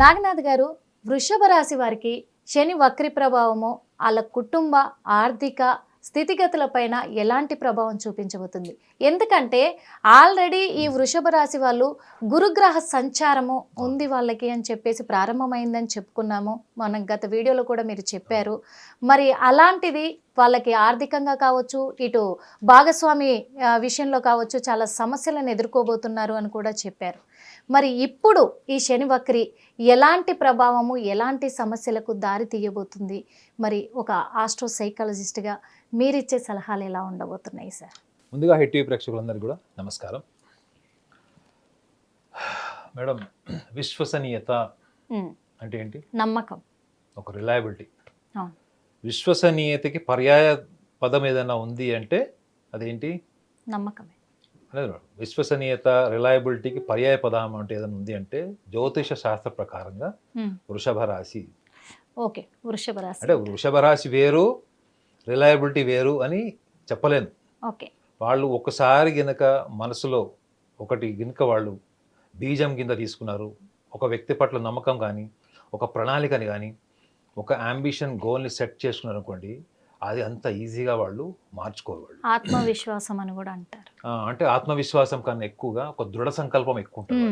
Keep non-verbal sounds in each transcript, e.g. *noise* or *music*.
నాగనాథ్ గారు వృషభ రాశి వారికి శని వక్రి ప్రభావము వాళ్ళ కుటుంబ ఆర్థిక స్థితిగతులపైన ఎలాంటి ప్రభావం చూపించబోతుంది? ఎందుకంటే ఆల్రెడీ ఈ వృషభ రాశి వాళ్ళు గురుగ్రహ సంచారము ఉంది వాళ్ళకి అని చెప్పేసి ప్రారంభమైందని చెప్పుకున్నాము. మనం గత వీడియోలో కూడా మీరు చెప్పారు. మరి అలాంటిది వాళ్ళకి ఆర్థికంగా కావచ్చు ఇటు భాగస్వామి విషయంలో కావచ్చు చాలా సమస్యలను ఎదుర్కోబోతున్నారు అని కూడా చెప్పారు. మరి ఇప్పుడు ఈ శని వక్రి ఎలాంటి ప్రభావము ఎలాంటి సమస్యలకు దారి తీయబోతుంది? మరి ఒక ఆస్ట్రో సైకాలజిస్ట్గా మీరిచ్చే సలహాలు ఎలా ఉండబోతున్నాయి సార్? ముందుగా హెడ్ టీవీ ప్రేక్షకులందరికీ కూడా నమస్కారం. మేడం విశ్వసనీయత అంటే ఏంటి? నమ్మకం. ఒక రిలయబిలిటీ. విశ్వసనీయతకి పర్యాయ పదం ఏదైనా ఉంది అంటే అదేంటి? నమ్మకమే. లేదు. విశ్వసనీయత రిలయబిలిటీకి పర్యాయ పదం అంటే ఏదైనా ఉంది అంటే జ్యోతిష శాస్త్ర ప్రకారంగా వృషభ రాశి. ఓకే వృషభ రాశి. అంటే వృషభ రాశి వేరు రిలయబిలిటీ వేరు అని చెప్పలేను. ఓకే. వాళ్ళు ఒకసారి గినక మనసులో ఒకటి గినక వాళ్ళు బీజం కింద తీసుకున్నారు ఒక వ్యక్తి పట్ల నమ్మకం కానీ ఒక ప్రణాళికని కానీ ఒక అంబిషన్ గోల్ని సెట్ చేసుకున్నారు అనుకోండి అది అంత ఈజీగా వాళ్ళు మార్చుకోరు వాళ్ళు ఆత్మవిశ్వాసం అని కూడా అంటారు. అంటే ఆత్మవిశ్వాసం కన్నా ఎక్కువగా ఒక దృఢ సంకల్పం ఎక్కువ ఉంటుంది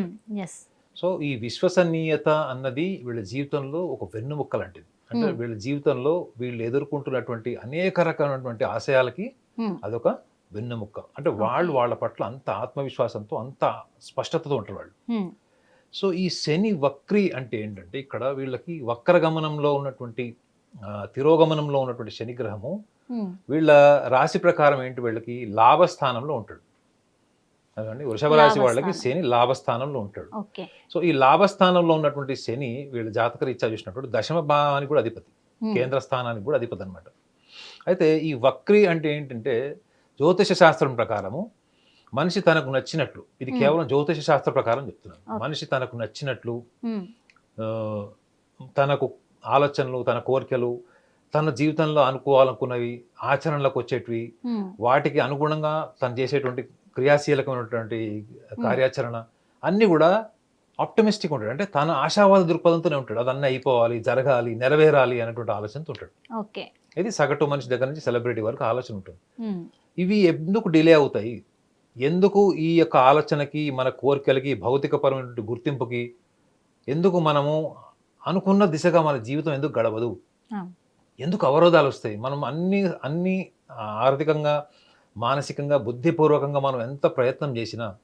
సో ఈ విశ్వసనీయత అన్నది వీళ్ళ జీవితంలో ఒక వెన్నుముక్క లాంటిది. అంటే. వీళ్ళ జీవితంలో వీళ్ళు ఎదుర్కొంటున్నటువంటి అనేక రకమైనటువంటి ఆశయాలకి అదొక వెన్నెముక్క. అంటే వాళ్ళు వాళ్ళ పట్ల అంత ఆత్మవిశ్వాసంతో అంత స్పష్టతతో ఉంటారు వాళ్ళు. సో ఈ శని వక్రి అంటే ఏంటంటే ఇక్కడ వీళ్ళకి వక్రగమనంలో ఉన్నటువంటి ఆ, తిరోగమనంలో ఉన్నటువంటి శని గ్రహము వీళ్ళ రాశి ప్రకారం ఏంటి వీళ్ళకి లాభస్థానంలో ఉంటాడు. అదండి వృషభ రాశి వాళ్ళకి. శని లాభస్థానంలో ఉంటాడు. సో ఈ లాభస్థానంలో ఉన్నటువంటి శని వీళ్ళ జాతక రీత్యా చూసినప్పుడు దశమ భావానికి కూడా అధిపతి కేంద్ర స్థానానికి కూడా అధిపతి అనమాట అయితే ఈ వక్రి అంటే ఏంటంటే జ్యోతిష శాస్త్రం ప్రకారము మనిషి తనకు నచ్చినట్లు ఇది. కేవలం జ్యోతిష శాస్త్ర ప్రకారం చెప్తున్నాను. మనిషి తనకు నచ్చినట్లు తనకు ఆలోచనలు తన కోరికలు తన జీవితంలో అనుకోవాలనుకున్నవి ఆచరణలకు వచ్చేటివి వాటికి అనుగుణంగా తను చేసేటువంటి క్రియాశీలకమైనటువంటి కార్యాచరణ అన్నీ కూడా ఆప్టమిస్టిక్ ఉంటాడు. అంటే తన ఆశావాద దృక్పథంతోనే ఉంటాడు. అదన్నీ అయిపోవాలి జరగాలి నెరవేరాలి అనేటువంటి ఆలోచనతో ఉంటాడు. ఓకే. ఇది సగటు మనిషి దగ్గర నుంచి సెలబ్రిటీ వరకు ఆలోచన ఉంటుంది. ఇవి ఎందుకు డిలే అవుతాయి? ఎందుకు ఈ యొక్క ఆలోచనకి మన కోరికలకి భౌతికపరమైనటువంటి గుర్తింపుకి ఎందుకు మనము అనుకున్న దిశగా మన జీవితం ఎందుకు గడవదు. ఎందుకు అవరోధాలు వస్తాయి? మనం అన్ని అన్ని ఆర్థికంగా మానసికంగా బుద్ధిపూర్వకంగా మనం ఎంత ప్రయత్నం చేసినా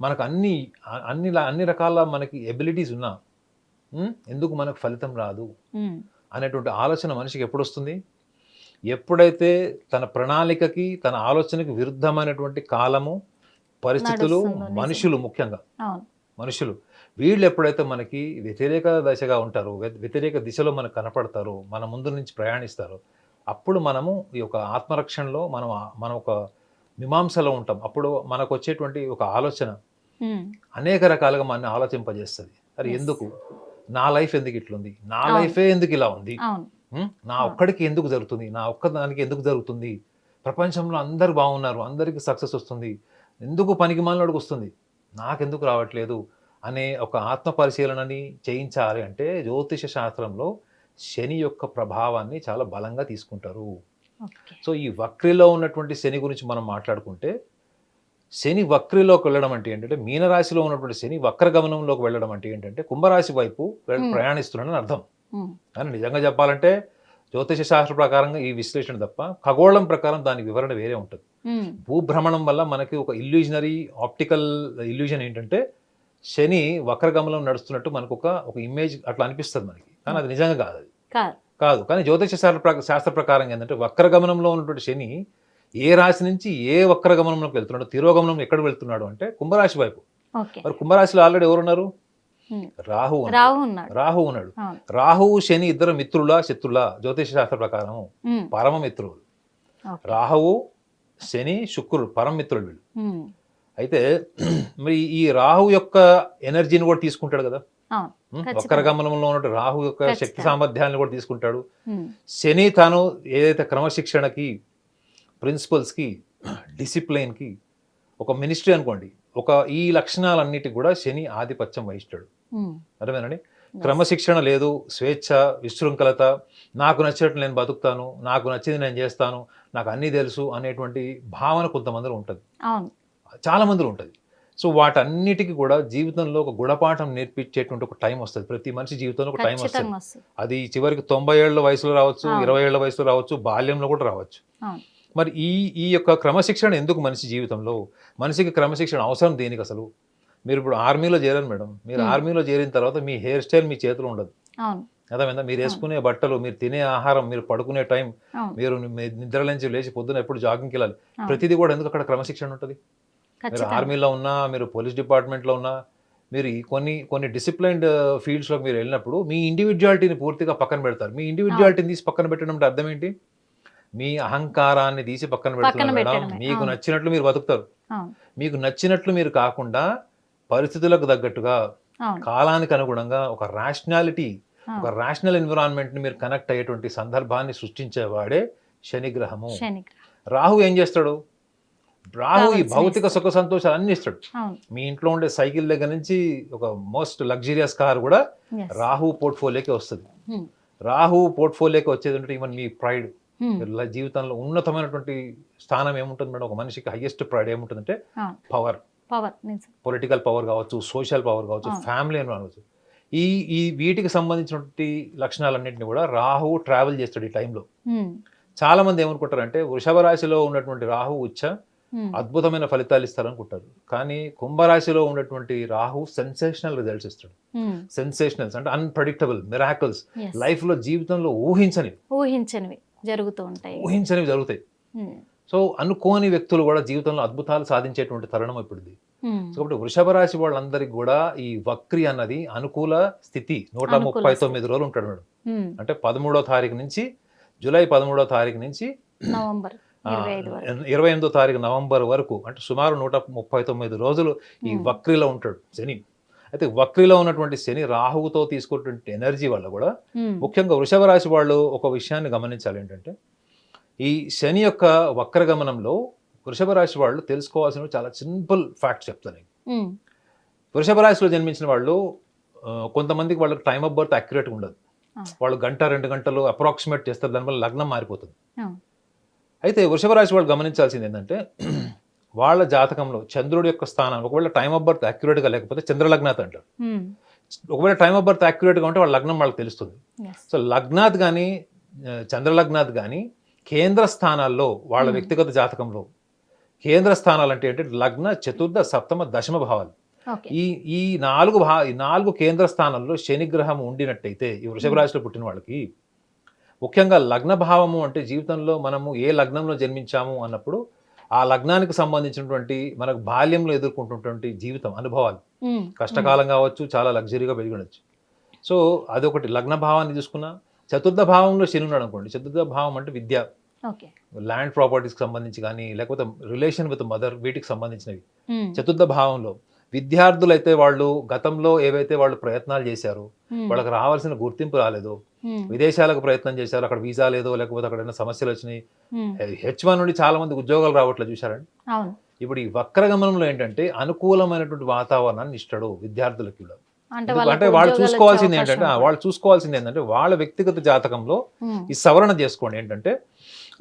మనకు అన్ని అన్ని అన్ని రకాల మనకి ఎబిలిటీస్ ఉన్నా? ఎందుకు మనకు ఫలితం రాదు? అనేటువంటి ఆలోచన మనిషికి ఎప్పుడు వస్తుంది ఎప్పుడైతే తన ప్రణాళికకి తన ఆలోచనకి విరుద్ధమైనటువంటి కాలము పరిస్థితులు. మనుషులు ముఖ్యంగా. మనుషులు. వీళ్ళు ఎప్పుడైతే మనకి వ్యతిరేక దశగా ఉంటారో వ్య- వ్యతిరేక దిశలో మనకు కనపడతారో మన ముందు నుంచి ప్రయాణిస్తారో అప్పుడు మనము ఈ యొక్క ఆత్మరక్షణలో మనం మనం ఒక మీమాంసలో ఉంటాం. అప్పుడు మనకు వచ్చేటువంటి ఒక ఆలోచన అనేక రకాలుగా మన ఆలోచింపజేస్తుంది. అరే. ఎందుకు? నా లైఫ్ ఎందుకు ఇట్లుంది? నా. లైఫే ఎందుకు ఇలా ఉంది? నా. ఒక్కడికి ఎందుకు జరుగుతుంది? నా ఒక్క దానికి ఎందుకు జరుగుతుంది? ప్రపంచంలో అందరు బాగున్నారు అందరికీ సక్సెస్ వస్తుంది. ఎందుకు పనికి మాలినోడికి వస్తుంది? నాకెందుకు రావట్లేదు? అనే ఒక ఆత్మ పరిశీలనని చేయించాలి అంటే జ్యోతిష శాస్త్రంలో శని యొక్క ప్రభావాన్ని చాలా బలంగా తీసుకుంటారు. సో ఈ వక్రిలో ఉన్నటువంటి శని గురించి మనం మాట్లాడుకుంటే శని వక్రిలోకి వెళ్ళడం అంటే ఏంటంటే మీనరాశిలో ఉన్నటువంటి శని వక్రగమనంలోకి వెళ్ళడం అంటే ఏంటంటే కుంభరాశి వైపు. ప్రయాణిస్తున్నాడని అర్థం. కానీ నిజంగా చెప్పాలంటే జ్యోతిష శాస్త్ర ప్రకారంగా ఈ విశ్లేషణ తప్ప ఖగోళం ప్రకారం దాని వివరణ వేరే ఉంటుంది. భూభ్రమణం వల్ల మనకి ఒక ఇల్యూజనరీ ఆప్టికల్ ఇల్యూజన్ ఏంటంటే శని వక్రగమనం నడుస్తున్నట్టు మనకు ఒక ఒక ఇమేజ్ అట్లా అనిపిస్తుంది మనకి. కానీ అది నిజంగా కాదు అది. కాదు. కానీ జ్యోతిష శాస్త్ర ప్ర- శాస్త్ర ప్రకారం ఏంటంటే వక్రగమనంలో ఉన్నటువంటి శని ఏ రాశి నుంచి ఏ వక్రగమనంలోకి వెళ్తున్నాడు తిరోగమనం ఎక్కడ వెళ్తున్నాడు అంటే కుంభరాశి వైపు. మరి కుంభరాశిలో ఆల్రెడీ ఎవరున్నారు? రాహు ఉన్నాడు. రాహు ఉన్నాడు. రాహువు శని ఇద్దరు మిత్రులా శత్రులా? జ్యోతిష శాస్త్ర ప్రకారం పరమ మిత్రులు. రాహువు శని శుక్రుడు పరమ మిత్రులు వీళ్ళు. అయితే మరి ఈ రాహు యొక్క ఎనర్జీని కూడా తీసుకుంటాడు కదా? ఖచ్చితంగా. వక్రగమనంలో ఉన్న రాహు యొక్క శక్తి. సామర్థ్యాన్ని కూడా తీసుకుంటాడు. శని తాను ఏదైతే క్రమశిక్షణకి ప్రిన్సిపల్స్కి డిసిప్లైన్కి ఒక మినిస్ట్రీ అనుకోండి ఒక ఈ లక్షణాలన్నిటికి కూడా శని ఆధిపత్యం వహిస్తాడు. అర్థమేనండి క్రమశిక్షణ లేదు స్వేచ్ఛ విశృంఖలత నాకు నచ్చినట్లు నేను బతుకుతాను నాకు నచ్చింది నేను చేస్తాను నాకు అన్నీ తెలుసు అనేటువంటి భావన కొంతమందిలో ఉంటుంది. చాలా మందిలో ఉంటుంది. సో వాటన్నిటికీ కూడా జీవితంలో ఒక గుణపాఠం నేర్పించేటువంటి ఒక టైం వస్తుంది. ప్రతి మనిషి జీవితంలో ఒక టైం వస్తుంది. అది చివరికి తొంభై ఏళ్ళ వయసులో రావచ్చు. ఇరవై ఏళ్ళ వయసులో రావచ్చు బాల్యంలో కూడా రావచ్చు. మరి ఈ ఈ యొక్క క్రమశిక్షణ ఎందుకు మనిషి జీవితంలో? మనిషికి క్రమశిక్షణ అవసరం దేనికి అసలు? మీరు ఇప్పుడు ఆర్మీలో చేరారు మేడం. మీరు. ఆర్మీలో చేరిన తర్వాత మీ హెయిర్ స్టైల్ మీ చేతిలో ఉండదు. అర్థమైందా? మీరు వేసుకునే బట్టలు మీరు తినే ఆహారం మీరు పడుకునే టైం మీరు నిద్ర లేచి పొద్దున ఎప్పుడు జాగింగ్కి వెళ్ళాలి. ప్రతిదీ కూడా ఎందుకు అక్కడ క్రమశిక్షణ ఉంటుంది? మీరు ఆర్మీలో ఉన్నా మీరు పోలీస్ డిపార్ట్మెంట్లో ఉన్నా మీరు కొన్ని కొన్ని డిసిప్లైన్డ్ ఫీల్డ్స్లోకి మీరు వెళ్ళినప్పుడు మీ ఇండివిజువాలిటీని పూర్తిగా పక్కన పెడతారు. మీ ఇండివిజువాలిటీని తీసి పక్కన పెట్టడం అంటే అర్థం ఏంటి? మీ అహంకారాన్ని తీసి పక్కన పెడుతున్నారు మేడం. మీకు. నచ్చినట్లు మీరు బతుకుతారు. మీకు నచ్చినట్లు మీరు కాకుండా పరిస్థితులకు తగ్గట్టుగా కాలానికి అనుగుణంగా ఒక ర్యాషనాలిటీ ఒక రేషనల్ ఎన్విరాన్మెంట్ని మీరు కనెక్ట్ అయ్యేటువంటి సందర్భాన్ని సృష్టించేవాడే శని గ్రహము శని రాహు ఏం చేస్తాడు? రాహు ఈ భౌతిక. సుఖ సంతోషాలు అన్ని ఇస్తాడు మీ ఇంట్లో ఉండే సైకిల్ దగ్గర నుంచి ఒక మోస్ట్ లగ్జరియస్ కార్ కూడా. రాహు పోర్ట్ఫోలియోకి వస్తుంది Hmm. రాహు పోర్ట్ఫోలియోకి వచ్చేది అంటే ఈవెన్ మీ ప్రైడ్ Hmm. జీవితంలో ఉన్నతమైనటువంటి స్థానం ఏముంటుంది మేడం ఒక మనిషికి హైయెస్ట్ ప్రైడ్ ఏముంటుందంటే పవర్ పవర్ పొలిటికల్ పవర్ కావచ్చు సోషల్ పవర్ కావచ్చు. ఫ్యామిలీ అని కావచ్చు ఈ ఈ వీటికి సంబంధించినటువంటి లక్షణాలన్నింటినీ కూడా రాహు ట్రావెల్ చేస్తాడు ఈ టైంలో Hmm. చాలా మంది ఏమనుకుంటారంటే వృషభ రాశిలో ఉన్నటువంటి రాహు ఉచ్చ. అద్భుతమైన ఫలితాలు ఇస్తారనుకుంటారు కానీ కుంభరాశిలో ఉన్నటువంటి రాహు సెన్సేషనల్ రిజల్ట్స్ ఇస్తాడు Hmm. సెన్సేషనల్స్ అంటే అన్ప్రెడిక్టబుల్ మిరాకల్స్ Yes. లైఫ్లో జీవితంలో ఊహించనివి ఊహించనివి జరుగుతూ ఉంటాయి ఊహించనివి జరుగుతాయి Hmm. సో అనుకోని వ్యక్తులు కూడా జీవితంలో అద్భుతాలు సాధించేటువంటి తరుణం ఇప్పుడు ఇది Hmm. సో కాబట్టి వృషభ రాశి వాళ్ళందరికీ కూడా ఈ వక్రి అన్నది అనుకూల స్థితి నూట ముప్పై. తొమ్మిది రోజులు ఉంటాడు మేడం Hmm. అంటే పదమూడో తారీఖు నుంచి జూలై పదమూడో తారీఖు నుంచి నవంబర్ ఇరవై ఎనిమిదో తారీఖు నవంబర్ వరకు అంటే సుమారు నూట ముప్పై తొమ్మిది రోజులు ఈ. వక్రిలో ఉంటాడు శని అయితే వక్రిలో ఉన్నటువంటి శని రాహువుతో తీసుకున్నటువంటి ఎనర్జీ వల్ల కూడా. ముఖ్యంగా వృషభ రాశి వాళ్ళు ఒక విషయాన్ని గమనించాలి ఏంటంటే ఈ శని యొక్క వక్రగమనంలో వృషభ రాశి వాళ్ళు తెలుసుకోవాల్సిన చాలా సింపుల్ ఫ్యాక్ట్ చెప్తాను. వృషభ రాశిలో జన్మించిన వాళ్ళు కొంతమందికి వాళ్ళకి టైమ్ ఆఫ్ బర్త్ అక్యురేట్గా ఉండదు. వాళ్ళు గంట రెండు గంటలు అప్రాక్సిమేట్ చేస్తారు దానివల్ల లగ్నం మారిపోతుంది. అయితే వృషభ రాశి వాళ్ళు గమనించాల్సింది ఏంటంటే వాళ్ళ జాతకంలో చంద్రుడి యొక్క స్థానం ఒకవేళ టైమ్ ఆఫ్ బర్త్ అక్యురేట్గా లేకపోతే చంద్రలగ్నాథ్ అంటారు. ఒకవేళ టైమ్ ఆఫ్ బర్త్ అక్యురేట్గా ఉంటే వాళ్ళ లగ్నం వాళ్ళకి తెలుస్తుంది. సో లగ్నాథ్ కానీ చంద్రలగ్నాథ్ కానీ కేంద్ర స్థానాల్లో వాళ్ళ. వ్యక్తిగత జాతకంలో కేంద్ర స్థానాలు అంటే ఏంటంటే లగ్న చతుర్థ సప్తమ దశమ భావాలు. ఈ ఈ నాలుగు భా ఈ నాలుగు కేంద్ర స్థానంలో శని గ్రహం ఉండినట్టయితే ఈ వృషభ రాశిలో పుట్టిన వాళ్ళకి ముఖ్యంగా లగ్న భావము అంటే జీవితంలో మనము ఏ లగ్నంలో జన్మించాము అన్నప్పుడు ఆ లగ్నానికి సంబంధించినటువంటి మనకు బాల్యంలో ఎదుర్కొంటున్నటువంటి జీవితం అనుభవాలు. కష్టకాలం కావచ్చు చాలా లగ్జరీగా పెరిగి ఉండొచ్చు సో అదొకటి లగ్న భావాన్ని తీసుకున్నా చతుర్థ భావంలో శని ఉన్నాడు అనుకోండి. చతుర్థ భావం అంటే విద్య. ల్యాండ్ ప్రాపర్టీస్కి సంబంధించి కానీ లేకపోతే రిలేషన్ విత్ మదర్ వీటికి సంబంధించినవి. చతుర్థ భావంలో విద్యార్థులైతే వాళ్ళు గతంలో ఏవైతే వాళ్ళు ప్రయత్నాలు చేశారో. వాళ్ళకి రావాల్సిన గుర్తింపు రాలేదో. విదేశాలకు ప్రయత్నం చేశారు అక్కడ వీసా లేదో లేకపోతే అక్కడ సమస్యలు వచ్చినాయి. హెచ్ వన్ నుండి చాలా మంది ఉద్యోగాలు రావట్లేదు చూశారండి ఇప్పుడు ఈ వక్రగమనంలో ఏంటంటే అనుకూలమైనటువంటి వాతావరణాన్ని ఇస్తాడు విద్యార్థులకి కూడా అంటే వాళ్ళు చూసుకోవాల్సింది ఏంటంటే. వాళ్ళు చూసుకోవాల్సింది ఏంటంటే వాళ్ళ వ్యక్తిగత జాతకంలో. ఈ సవరణ చేసుకోండి ఏంటంటే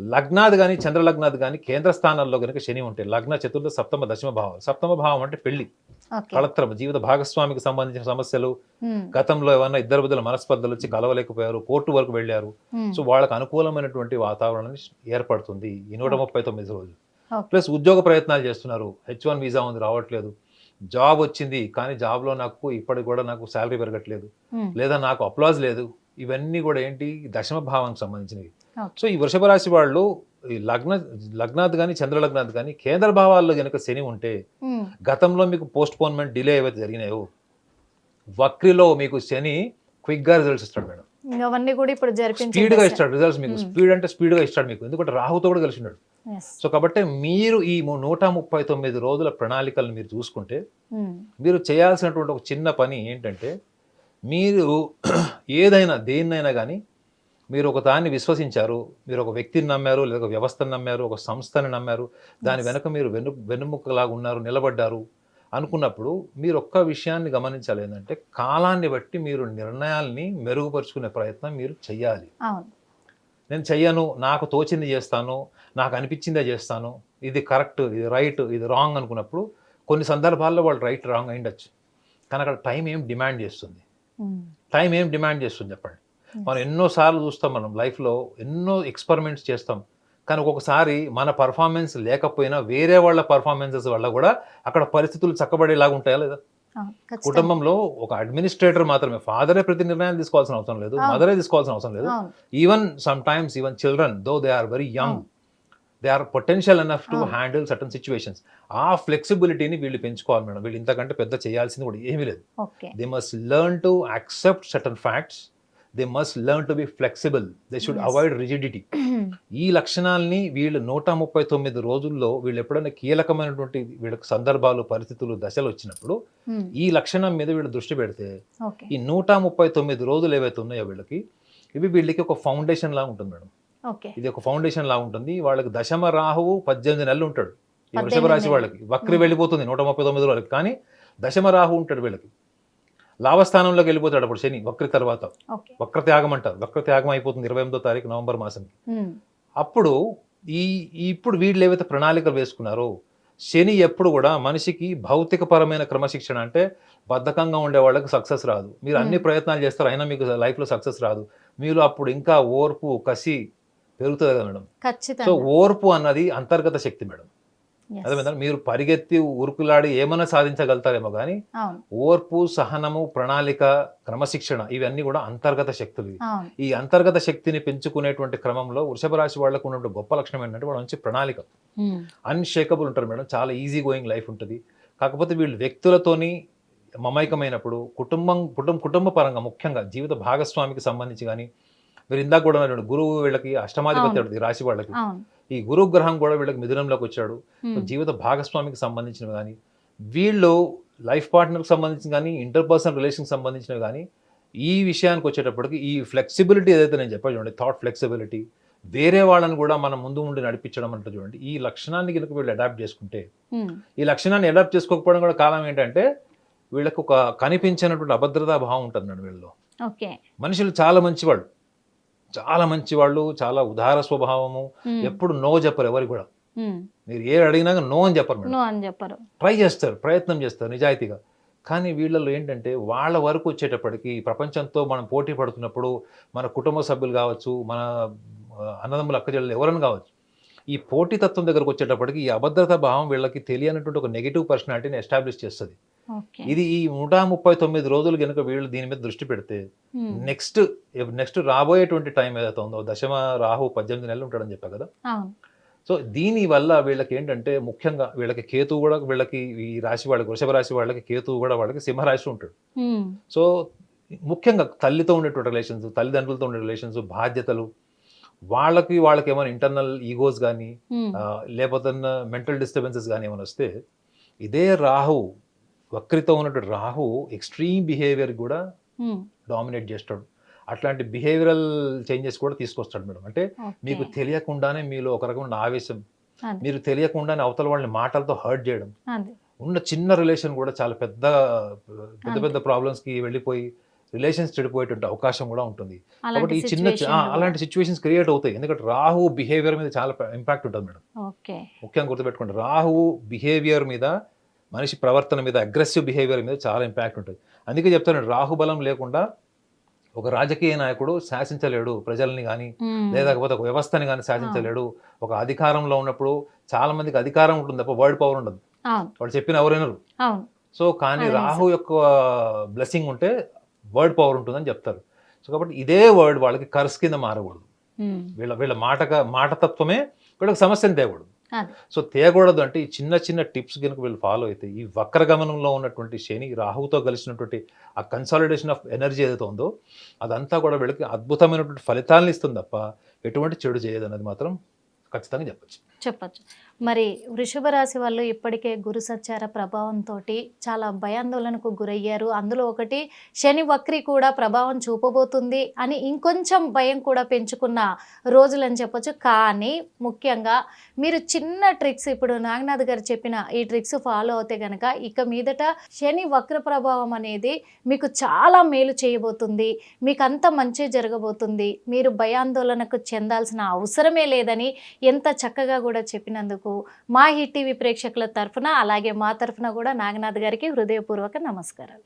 లగ్నాది కానీ చంద్ర లగ్నాది కానీ కేంద్ర స్థానాల్లో కనుక శని ఉంటే లగ్న చతుర్థ సప్తమ దశమ భావం. సప్తమ భావం అంటే పెళ్ళి. కళత్రం జీవిత భాగస్వామికి సంబంధించిన సమస్యలు. గతంలో ఏమన్నా ఇద్దరు బదుల మనస్పర్ధలు వచ్చి కలవలేకపోయారు కోర్టు వరకు వెళ్ళారు. Hmm. సో వాళ్ళకి అనుకూలమైనటువంటి వాతావరణం ఏర్పడుతుంది ఈ నూట ముప్పై తొమ్మిది రోజులు. ప్లస్ ఉద్యోగ ప్రయత్నాలు చేస్తున్నారు. హెచ్ వన్ వీసా ఉంది రావట్లేదు. జాబ్ వచ్చింది కానీ జాబ్లో నాకు ఇప్పటికి కూడా నాకు శాలరీ పెరగట్లేదు. లేదా నాకు అప్లాజ్ లేదు. ఇవన్నీ కూడా ఏంటి? దశమ భావానికి సంబంధించినవి. సో ఈ వృషభ రాశి వాళ్ళు ఈ లగ్న లగ్నాత్ కానీ చంద్రలగ్నాత్ కానీ కేంద్ర భావాల్లో కనుక శని ఉంటే గతంలో మీకు పోస్ట్ పోన్మెంట్ డిలే ఏవైతే జరిగినాయో వక్రిలో మీకు శని క్విక్గా రిజల్ట్స్ ఇస్తాడు మేడం. అవన్నీ కూడా ఇప్పుడు స్పీడ్గా ఇస్తాడు రిజల్ట్స్ మీకు స్పీడ్ అంటే స్పీడ్గా ఇస్తాడు మీకు. ఎందుకంటే రాహుతో కూడా కలిసి ఉన్నాడు. సో కాబట్టి మీరు ఈ నూట ముప్పై తొమ్మిది రోజుల ప్రణాళికలను మీరు చూసుకుంటే మీరు చేయాల్సినటువంటి ఒక చిన్న పని ఏంటంటే మీరు *clears throat* ఏదైనా దేన్నైనా కానీ మీరు ఒక దాన్ని విశ్వసించారు మీరు ఒక వ్యక్తిని నమ్మారు లేదా ఒక వ్యవస్థను నమ్మారు ఒక సంస్థని నమ్మారు దాని. వెనక మీరు వెన్ను వెన్నుముక్కలాగా ఉన్నారు నిలబడ్డారు అనుకున్నప్పుడు మీరు ఒక్క విషయాన్ని గమనించాలి ఏంటంటే కాలాన్ని బట్టి మీరు నిర్ణయాల్ని మెరుగుపరుచుకునే ప్రయత్నం మీరు చెయ్యాలి. నేను చెయ్యను నాకు తోచింది చేస్తాను నాకు అనిపించిందే చేస్తాను ఇది కరెక్ట్ ఇది రైట్ ఇది రాంగ్ అనుకున్నప్పుడు కొన్ని సందర్భాల్లో వాళ్ళు రైట్ రాంగ్ అయిండొచ్చు కానీ అక్కడ టైం ఏం డిమాండ్ చేస్తుంది? టైం ఏం డిమాండ్ చేస్తుంది చెప్పండి? మనం ఎన్నోసార్లు చూస్తాం మనం లైఫ్లో ఎన్నో ఎక్స్పెరిమెంట్స్ చేస్తాం. కానీ ఒక్కొక్కసారి మన పర్ఫార్మెన్స్ లేకపోయినా వేరే వాళ్ళ పర్ఫార్మెన్సెస్ వల్ల కూడా అక్కడ పరిస్థితులు చక్కబడేలాగా ఉంటాయా లేదా. కుటుంబంలో ఒక అడ్మినిస్ట్రేటర్ మాత్రమే ఫాదరే ప్రతి నిర్ణయాలు తీసుకోవాల్సిన అవసరం లేదు. మదరే తీసుకోవాల్సిన అవసరం లేదు. Even sometimes even children though they are very young they are potential enough to. Handle certain situations ఆ ఫ్లెక్సిబిలిటీని వీళ్ళు పెంచుకోవాలి మేడం. వీళ్ళు ఇంతకంటే పెద్ద చేయాల్సింది కూడా ఏమీ లేదు. They must learn to accept certain facts they must learn to be flexible they should. Avoid rigidity ఈ లక్షణాలని వీళ్ళు నూట ముప్పై తొమ్మిది రోజుల్లో వీళ్ళు ఎప్పుడైనా కీలకమైనటువంటి వీళ్ళకి సందర్భాలు పరిస్థితులు దశలు వచ్చినప్పుడు ఈ లక్షణం మీద వీళ్ళు దృష్టి పెడితే ఈ నూట ముప్పై తొమ్మిది రోజులు ఏవైతే ఉన్నాయో వీళ్ళకి ఇవి వీళ్ళకి ఒక ఫౌండేషన్ లా ఉంటుంది మేడం. ఇది ఒక ఫౌండేషన్ లా ఉంటుంది. వాళ్ళకి దశమ రాహువు పద్దెనిమిది నెలలు ఉంటాడు. ఈ వృషభ రాశి. వాళ్ళకి. వక్రి. వెళ్ళిపోతుంది నూట ముప్పై తొమ్మిది వాళ్ళకి కానీ దశమ రాహు ఉంటాడు వీళ్ళకి. లాభస్థానంలోకి వెళ్ళిపోతాడు అప్పుడు శని వక్రి తర్వాత. వక్ర త్యాగం అంటారు. వక్ర త్యాగం అయిపోతుంది ఇరవై ఎనిమిదో తారీఖు నవంబర్ ఉమ్, అప్పుడు ఈ ఇప్పుడు వీళ్ళు ఏవైతే ప్రణాళికలు వేసుకున్నారో శని ఎప్పుడు కూడా మనిషికి భౌతిక పరమైన క్రమశిక్షణ అంటే బద్ధకంగా ఉండే వాళ్ళకి సక్సెస్ రాదు. మీరు అన్ని. ప్రయత్నాలు చేస్తారు అయినా మీకు లైఫ్లో సక్సెస్ రాదు. మీరు అప్పుడు ఇంకా ఓర్పు కసి పెరుగుతుంది కదా మేడం? సో ఓర్పు అన్నది అంతర్గత శక్తి మేడం. అదే మీరు పరిగెత్తి ఉరుకులాడి ఏమైనా సాధించగలుగుతారేమో కానీ ఓర్పు సహనము ప్రణాళిక క్రమశిక్షణ ఇవన్నీ కూడా అంతర్గత శక్తులు ఈ అంతర్గత శక్తిని పెంచుకునేటువంటి క్రమంలో వృషభ రాశి వాళ్ళకు ఉన్నటువంటి గొప్ప లక్షణం ఏంటంటే వాళ్ళ మంచి ప్రణాళిక. అన్షేకబుల్ ఉంటారు మేడం. చాలా ఈజీ గోయింగ్ లైఫ్ ఉంటుంది. కాకపోతే వీళ్ళు వ్యక్తులతోని మమైకమైనప్పుడు కుటుంబం కుటుంబ కుటుంబ పరంగా ముఖ్యంగా జీవిత భాగస్వామికి సంబంధించి కానీ మీరు ఇందాక కూడా గురువు వీళ్ళకి అష్టమాధిపతి రాశి వాళ్ళకి. ఈ గురు గ్రహం కూడా వీళ్ళకి మిథునంలోకి వచ్చాడు. జీవిత భాగస్వామికి సంబంధించినవి కానీ వీళ్ళు లైఫ్ పార్ట్నర్కి సంబంధించిన కానీ ఇంటర్పర్సనల్ రిలేషన్కి సంబంధించినవి కానీ ఈ విషయానికి వచ్చేటప్పటికి ఈ ఫ్లెక్సిబిలిటీ ఏదైతే నేను చెప్పాను చూడండి థాట్ ఫ్లెక్సిబిలిటీ వేరే వాళ్ళని కూడా మనం ముందు ఉండి నడిపించడం అంటే చూడండి ఈ లక్షణాన్ని కనుక వీళ్ళు అడాప్ట్ చేసుకుంటే ఈ లక్షణాన్ని అడాప్ట్ చేసుకోకపోవడం కూడా కారణం ఏంటంటే వీళ్ళకు ఒక కనిపించినటువంటి అభద్రతా భావం ఉంటుంది వీళ్ళలో. మనుషులు చాలా మంచివాళ్ళు. చాలా మంచివాళ్ళు చాలా ఉదార స్వభావము ఎప్పుడు నో చెప్పరు ఎవరికి కూడా. మీరు ఏ అడిగినా నో అని చెప్పరు నో అని చెప్పరు. ట్రై చేస్తారు ప్రయత్నం చేస్తారు నిజాయితీగా. కానీ వీళ్ళలో ఏంటంటే వాళ్ళ వరకు వచ్చేటప్పటికి ప్రపంచంతో మనం పోటీ పడుతున్నప్పుడు మన కుటుంబ సభ్యులు కావచ్చు మన అన్నదమ్ములు అక్కచెల్లెలు ఎవరైనా కావచ్చు ఈ పోటీతత్వం దగ్గరకు వచ్చేటప్పటికి ఈ అభద్రతా భావం వీళ్ళకి తెలియనటువంటి ఒక నెగిటివ్ పర్సనాలిటీని ఎస్టాబ్లిష్ చేస్తుంది. ఇది ఈ నూట ముప్పై తొమ్మిది రోజులు కనుక వీళ్ళు దీని మీద దృష్టి పెడితే నెక్స్ట్ నెక్స్ట్ రాబోయేటువంటి టైం ఏదైతే ఉందో దశమ రాహు పద్దెనిమిది నెలలు ఉంటాడని చెప్పా కదా? సో దీని వల్ల వీళ్ళకి ఏంటంటే ముఖ్యంగా వీళ్ళకి కేతువు కూడా వీళ్ళకి ఈ రాశి వాళ్ళకి వృషభ రాశి వాళ్ళకి కేతువు కూడా వాళ్ళకి సింహరాశి ఉంటాడు. సో ముఖ్యంగా తల్లితో ఉండేటువంటి రిలేషన్స్ తల్లిదండ్రులతో ఉండే రిలేషన్స్ బాధ్యతలు వాళ్ళకి వాళ్ళకి ఏమైనా ఇంటర్నల్ ఈగోస్ కానీ లేకపోతే మెంటల్ డిస్టర్బెన్సెస్ కానీ ఏమైనా వస్తే ఇదే రాహు వక్రితో ఉన్నటువంటి రాహు ఎక్స్ట్రీమ్ బిహేవియర్ కూడా డామినేట్ చేస్తాడు. అట్లాంటి బిహేవియరల్ చేంజెస్ కూడా తీసుకొస్తాడు మేడం. అంటే. మీకు తెలియకుండానే మీలో ఒక రకమైన ఆవేశం మీరు తెలియకుండానే అవతల వాళ్ళని మాటలతో హర్ట్ చేయడం. ఉన్న చిన్న రిలేషన్ కూడా చాలా పెద్ద పెద్ద పెద్ద problems కి వెళ్ళిపోయి రిలేషన్స్ చెడిపోయేటువంటి అవకాశం కూడా ఉంటుంది. కాబట్టి ఈ చిన్న అలాంటి సిచ్యువేషన్స్ క్రియేట్ అవుతాయి. ఎందుకంటే రాహు బిహేవియర్ మీద చాలా ఇంపాక్ట్ ఉంటుంది మేడం. ముఖ్యంగా గుర్తుపెట్టుకోండి. రాహు బిహేవియర్ మీద మనిషి ప్రవర్తన మీద అగ్రెసివ్ బిహేవియర్ మీద చాలా ఇంపాక్ట్ ఉంటుంది. అందుకే చెప్తాను రాహు బలం లేకుండా ఒక రాజకీయ నాయకుడు శాసించలేడు ప్రజల్ని కానీ. లేకపోతే ఒక వ్యవస్థని కానీ శాసించలేడు. ఒక అధికారంలో ఉన్నప్పుడు చాలా మందికి అధికారం ఉంటుంది తప్ప వర్డ్ పవర్ ఉండదు. వాళ్ళు చెప్పిన ఎవరైనారు అవును. సో కానీ రాహు యొక్క బ్లెస్సింగ్ ఉంటే వర్డ్ పవర్ ఉంటుందని చెప్తారు. సో కాబట్టి ఇదే వర్డ్ వాళ్ళకి కర్స్ కింద మారకూడదు. వీళ్ళ వీళ్ళ మాటగా మాటతత్వమే వీళ్ళకి సమస్యను తేకూడదు. సో తేకూడదు అంటే ఈ చిన్న చిన్న టిప్స్ కనుక వీళ్ళు ఫాలో అయితే ఈ వక్ర గమనంలో ఉన్నటువంటి శని రాహుతో కలిసినటువంటి ఆ కన్సాలిడేషన్ ఆఫ్ ఎనర్జీ ఏదైతే ఉందో అదంతా కూడా వీళ్ళకి అద్భుతమైనటువంటి ఫలితాలను ఇస్తుంది తప్ప ఎటువంటి చెడు చేయదు అన్నది మాత్రం ఖచ్చితంగా చెప్పచ్చు. చెప్పచ్చు. మరి వృషభ రాశి వాళ్ళు ఇప్పటికే గురు సచ్చార ప్రభావంతో చాలా భయాందోళనకు గురయ్యారు. అందులో ఒకటి శని వక్రి కూడా ప్రభావం చూపబోతుంది అని ఇంకొంచెం భయం కూడా పెంచుకున్న రోజులని చెప్పొచ్చు. కానీ ముఖ్యంగా మీరు చిన్న ట్రిక్స్ ఇప్పుడు నాగనాథ్ గారు చెప్పిన ఈ ట్రిక్స్ ఫాలో అవుతే గనక ఇక మీదట శని వక్ర ప్రభావం అనేది మీకు చాలా మేలు చేయబోతుంది. మీకు అంత మంచి జరగబోతుంది. మీరు భయాందోళనకు చెందాల్సిన అవసరమే లేదని ఎంత చక్కగా కూడా చెప్పినందుకు మా హిట్ టీవీ ప్రేక్షకుల తరఫున అలాగే మా తరఫున కూడా నాగనాథ్ గారికి హృదయపూర్వక నమస్కారాలు.